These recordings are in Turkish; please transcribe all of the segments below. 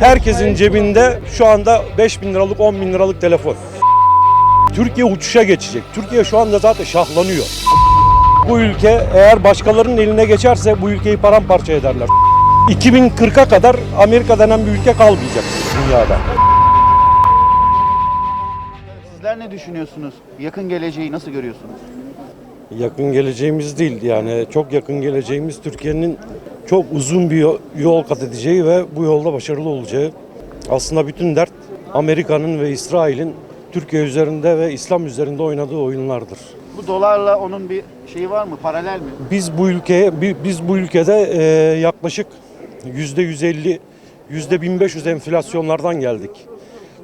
Herkesin cebinde şu anda 5 bin liralık 10 bin liralık telefon. Türkiye uçuşa geçecek. Türkiye şu anda zaten şahlanıyor. Bu ülke eğer başkalarının eline geçerse bu ülkeyi paramparça ederler. 2040'a kadar Amerika denen bir ülke kalmayacak dünyada. Sizler ne düşünüyorsunuz? Yakın geleceği nasıl görüyorsunuz? Yakın geleceğimiz değil yani çok yakın geleceğimiz Türkiye'nin çok uzun bir yo- yol kat edeceği ve bu yolda başarılı olacağı. Aslında bütün dert Amerika'nın ve İsrail'in Türkiye üzerinde ve İslam üzerinde oynadığı oyunlardır. Bu dolarla onun bir şeyi var mı? Paralel mi? Biz bu ülkeye bi- biz bu ülkede e, yaklaşık yüzde 150 yüzde 1500 enflasyonlardan geldik.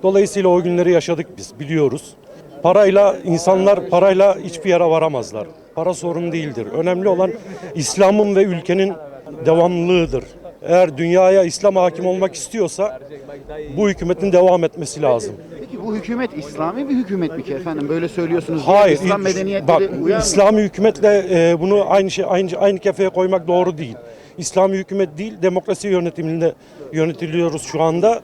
Dolayısıyla o günleri yaşadık biz biliyoruz. Parayla insanlar parayla hiçbir yere varamazlar. Para sorun değildir. Önemli olan İslam'ın ve ülkenin devamlılığıdır. Eğer dünyaya İslam hakim olmak istiyorsa bu hükümetin devam etmesi lazım. Peki bu hükümet İslami bir hükümet mi ki efendim? Böyle söylüyorsunuz. Hayır. İslam medeniyetleri bak, uyar mı? İslami hükümetle e, bunu aynı şey aynı aynı kefeye koymak doğru değil. İslami hükümet değil, demokrasi yönetiminde yönetiliyoruz şu anda.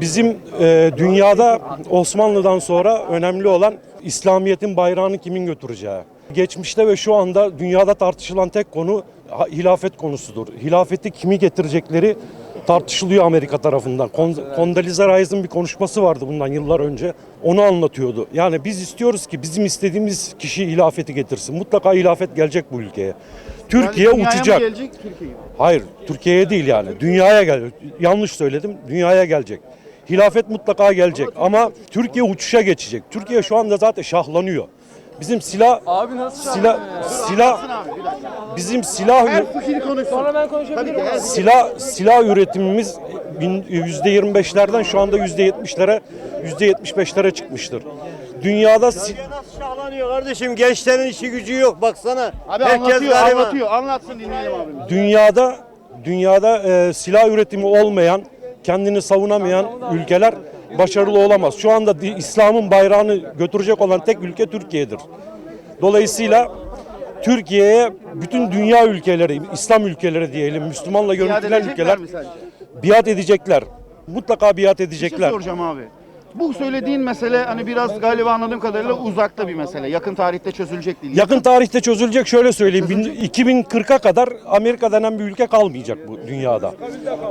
Bizim e, dünyada Osmanlı'dan sonra önemli olan İslamiyet'in bayrağını kimin götüreceği. Geçmişte ve şu anda dünyada tartışılan tek konu hilafet konusudur. Hilafeti kimi getirecekleri tartışılıyor Amerika tarafından. Kon- Condoleezza Rice'ın bir konuşması vardı bundan yıllar önce. Onu anlatıyordu. Yani biz istiyoruz ki bizim istediğimiz kişi hilafeti getirsin. Mutlaka hilafet gelecek bu ülkeye. Türkiye Yani uçacak. gelecek Türkiye'ye. Hayır, Türkiye'ye değil yani. Dünyaya gel. Yanlış söyledim. Dünyaya gelecek. Hilafet mutlaka gelecek ama Türkiye uçuşa geçecek. Türkiye şu anda zaten şahlanıyor. Bizim silah Abi nasıl silah silah bizim silah Her fikir konuşsun. Sonra ben konuşabilirim. Tabii ki. silah silah üretimimiz bin- %25'lerden şu anda %70'lere %75'lere çıkmıştır. Dünyada si- Nasıl şahlanıyor kardeşim? Gençlerin işi gücü yok baksana. Abi Herkes anlatıyor, gariban. anlatıyor. Anlatsın dinleyelim abi. dünyada dünyada e, silah üretimi olmayan, kendini savunamayan ülkeler başarılı olamaz. Şu anda İslam'ın bayrağını götürecek olan tek ülke Türkiye'dir. Dolayısıyla Türkiye'ye bütün dünya ülkeleri, İslam ülkeleri diyelim, Müslümanla edecekler ülkeler biat edecekler. Mutlaka biat Bir şey edecekler. soracağım abi. Bu söylediğin mesele hani biraz galiba anladığım kadarıyla uzakta bir mesele. Yakın tarihte çözülecek değil. Yakın tarihte çözülecek şöyle söyleyeyim. bin- 2040'a kadar Amerika denen bir ülke kalmayacak bu dünyada.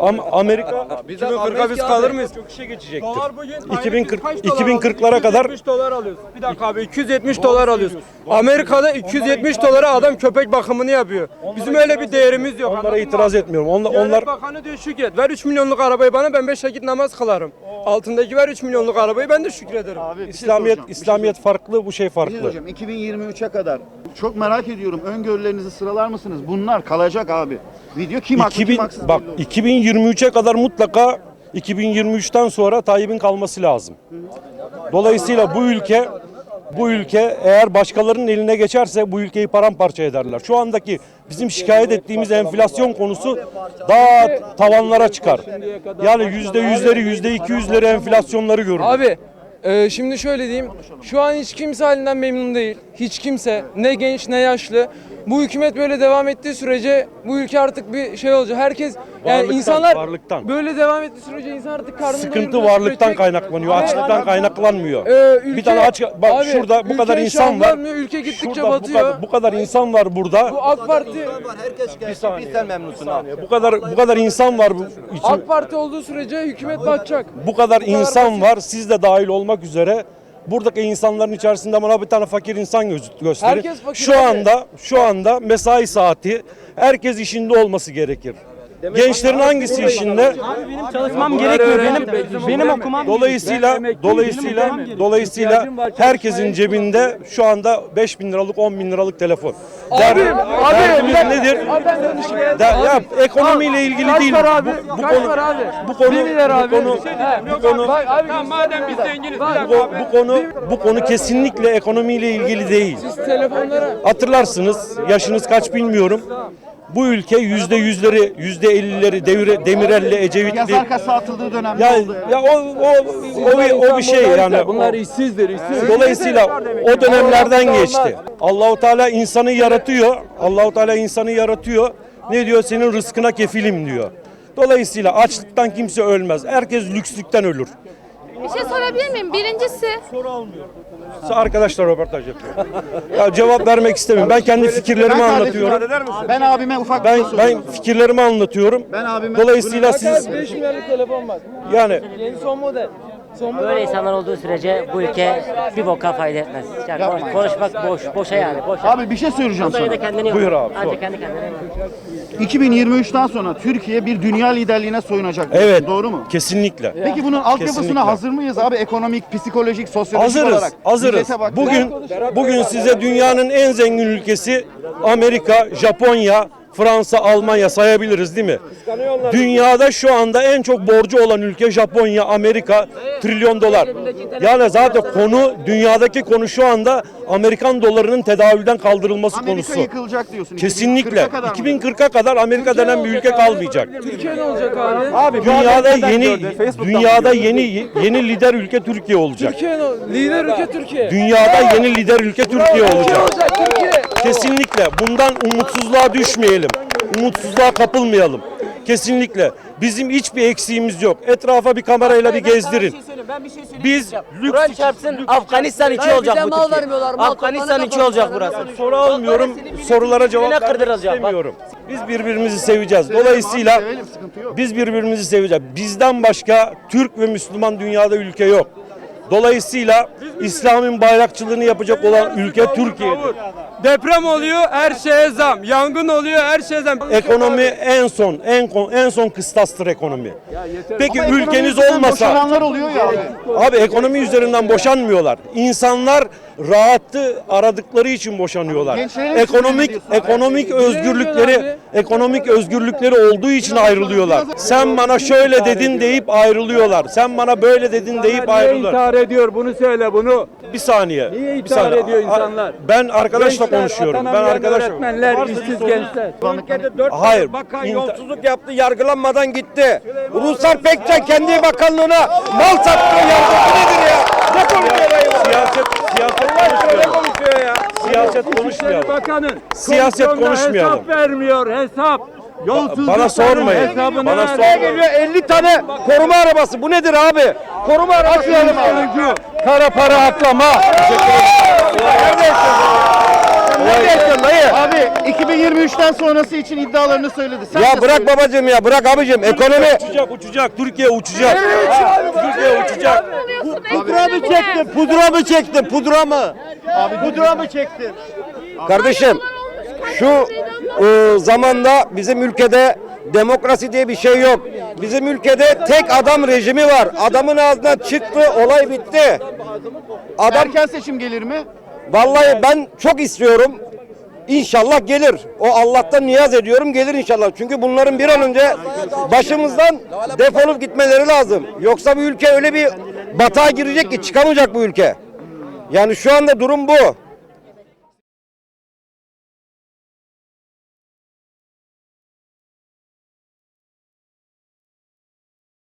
Ama Amerika 2040'a biz kalır mıyız? çok işe geçecektir. Dolar bugün 2040 kaç dolar 2040'lara alıyoruz? kadar 270 dolar alıyoruz. Bir dakika abi 270 dolar alıyoruz. Amerika'da 270 dolara adam köpek bakımını yapıyor. Bizim öyle bir değerimiz yok. onlara itiraz etmiyorum. Onlar, onlar Bakanı diyor Şükret ver 3 milyonluk arabayı bana ben 5 vakit namaz kılarım. Altındaki ver 3 milyonluk arabayı ben de şükrederim. Abi, bir şey İslamiyet soracağım, bir şey İslamiyet farklı, bu şey şey farklı. hocam 2023'e kadar çok merak ediyorum. Öngörülerinizi sıralar mısınız? Bunlar kalacak abi. Video kim haklı 2000 kim haksız bak belli olur. 2023'e kadar mutlaka 2023'ten sonra Tayyip'in kalması lazım. Dolayısıyla bu ülke bu ülke eğer başkalarının eline geçerse bu ülkeyi paramparça ederler. Şu andaki bizim şikayet ettiğimiz enflasyon konusu daha tavanlara çıkar. Yani yüzde yüzleri, yüzde iki yüzleri enflasyonları görürüz. Abi e, şimdi şöyle diyeyim. Şu an hiç kimse halinden memnun değil. Hiç kimse ne genç ne yaşlı. Bu hükümet böyle devam ettiği sürece bu ülke artık bir şey olacak. Herkes yani Varlıktan, insanlar varlıktan. böyle devam ettiği sürece insan artık karnını Sıkıntı varlıktan üretecek. kaynaklanıyor, Ve- açlıktan kaynaklanmıyor. Ee, ülke- bir tane aç bak Abi, şurada bu kadar insan var. ülke gittikçe Şurada bu batıyor. kadar, bu kadar insan var burada. Bu AK Parti Herkes gelsin. Biz sen memnunsun abi. Bu kadar bu kadar insan var bu için. AK Parti olduğu sürece hükümet batacak. Bu kadar insan var. Siz de dahil olmak üzere. Buradaki insanların içerisinde bana bir tane fakir insan gösterin. Herkes fakir Şu abi. anda şu anda mesai saati herkes işinde olması gerekir. Gençlerin hangisi işinde? Çalışmam gerekiyor benim. Benim okumam Dolayısıyla dolayısıyla dolayısıyla herkesin cebinde şu anda 5 bin liralık 10 bin liralık telefon. Der, abi, nedir? Abi konuşayım. Der, ya ekonomiyle ilgili değil. abi? Bu, bu Kaç konu abi? bu konu bu abi. konu bu konu abi madem biz zenginiz. bu, bu konu bu konu kesinlikle ekonomiyle ilgili değil. Siz telefonlara Hatırlarsınız, yaşınız kaç bilmiyorum. Bu ülke yüzde yüzleri, yüzde ellileri devire, Demirel'le Ecevit'li. Yazar kasa atıldığı dönemde Ya, oldu. ya o, o, o, bir, o bir şey yani. Bunlar işsizdir, işsiz. Dolayısıyla o dönemlerden geçti. Allahu Teala insanı yaratıyor. Allahu Teala insanı yaratıyor. Ne diyor? Senin rızkına kefilim diyor. Dolayısıyla açlıktan kimse ölmez. Herkes lükslükten ölür. Bir şey sorabilir miyim? Birincisi Arkadaşlar röportaj yapıyor. Ya cevap vermek istemiyorum. Ben kendi fikirlerimi anlatıyorum. Ben abime ufak bir Ben soracağım. ben fikirlerimi anlatıyorum. Ben abime- Dolayısıyla siz 5 milyarlık telefon var. yani Yeni son model. Böyle insanlar olduğu sürece bu ülke bir boka fayda etmez. Yani konuş- konuşmak boş, boşa yani. Boşa. Abi bir şey söyleyeceğim sana. de kendini Buyur yorar. abi, sor. Ancak kendi kendine. yorar. 2023'ten sonra Türkiye bir dünya liderliğine soyunacak. diyorsun, evet. Doğru mu? Kesinlikle. Peki bunun altyapısına Kesinlikle. hazır mıyız abi? Ekonomik, psikolojik, sosyolojik Hazırız. olarak. Hazırız. Millete bak- Bugün bugün size dünyanın en zengin ülkesi Amerika, Japonya, Fransa, Almanya sayabiliriz değil mi? Dünyada şu anda en çok borcu olan ülke Japonya, Amerika trilyon dolar. Yani zaten konu dünyadaki konu şu anda Amerikan dolarının tedavülden kaldırılması Amerika konusu. yıkılacak diyorsun. Kesinlikle. 2040'a kadar mı? 2040'a kadar Amerika denen bir ülke kalmayacak. Türkiye ne olacak abi? Dünyada yeni dünyada yeni yeni lider ülke Türkiye olacak. Türkiye Lider ülke Türkiye. Dünyada yeni lider ülke Türkiye Türkiye olacak. olacak Türkiye. Kesinlikle bundan umutsuzluğa düşmeyelim. Umutsuzluğa kapılmayalım. Kesinlikle. Bizim hiçbir eksiğimiz yok. Etrafa bir kamerayla bir gezdirin. Ben bir şey söyleyeyim. Biz Kur'an lüks çarpsın Afganistan içi olacak bu Türkiye. Afganistan içi olacak burası. soru almıyorum. Sorulara cevap vermek kırdıracak, bak. istemiyorum. Biz birbirimizi seveceğiz. Dolayısıyla Abi, sevelim, sıkıntı yok. biz birbirimizi seveceğiz. Bizden başka Türk ve Müslüman dünyada ülke yok. Dolayısıyla İslam'ın bayrakçılığını yapacak olan ülke Türkiye'dir. Deprem oluyor her şeye zam. Yangın oluyor her şeye zam. Ekonomi en son en en son kıstastır ekonomi. Peki ülkeniz olmasa Boşananlar oluyor ya abi. abi ekonomi üzerinden boşanmıyorlar. İnsanlar rahatı aradıkları için boşanıyorlar. Ekonomik ekonomik özgürlükleri ekonomik özgürlükleri olduğu için ayrılıyorlar. Sen bana şöyle dedin deyip ayrılıyorlar. Sen bana böyle dedin deyip Niye ayrılıyorlar. intihar ediyor bunu söyle bunu. Bir saniye. Niye intihar saniye. ediyor insanlar? Ben arkadaşla konuşuyorum. Ben arkadaşla öğretmenler, işsiz gençler. Ülkede dört Hayır. bakan yolsuzluk yaptı, yargılanmadan gitti. Ruslar Pekcan kendi bakanlığına mal sattı, yargı Bu nedir ya? Ne konuşuyor ya? Siyaset siyaset konuşuyor ya? Siyaset konuşmayalım. Bakanın Siyaset konuşmayalım. Hesap vermiyor hesap. Yolsuzlukların Bana sormayın. hesabını Bana ver. sormayın. geliyor 50 tane koruma arabası. Bu nedir abi? Koruma arabası. Sonucu kara para aklama. Ne yaşıyorsun dayı? Abi 2023'ten sonrası için iddialarını söyledi. Sen Ya bırak söyle. babacığım ya bırak abicim ekonomi. Uçacak uçacak. Türkiye uçacak. Türkiye uçacak. Pudra mı çektin? Pudra mı çektin? Pudra mı? Abi pudra mı çektin? Kardeşim şu e, zamanda bizim ülkede demokrasi diye bir şey yok. Bizim ülkede tek adam rejimi var. Adamın ağzından çıktı, olay bitti. Adam Erken seçim gelir mi? vallahi ben çok istiyorum. İnşallah gelir. O Allah'tan niyaz ediyorum gelir inşallah. Çünkü bunların bir an önce başımızdan defolup gitmeleri lazım. Yoksa bu ülke öyle bir batağa girecek ki çıkamayacak bu ülke. Yani şu anda durum bu.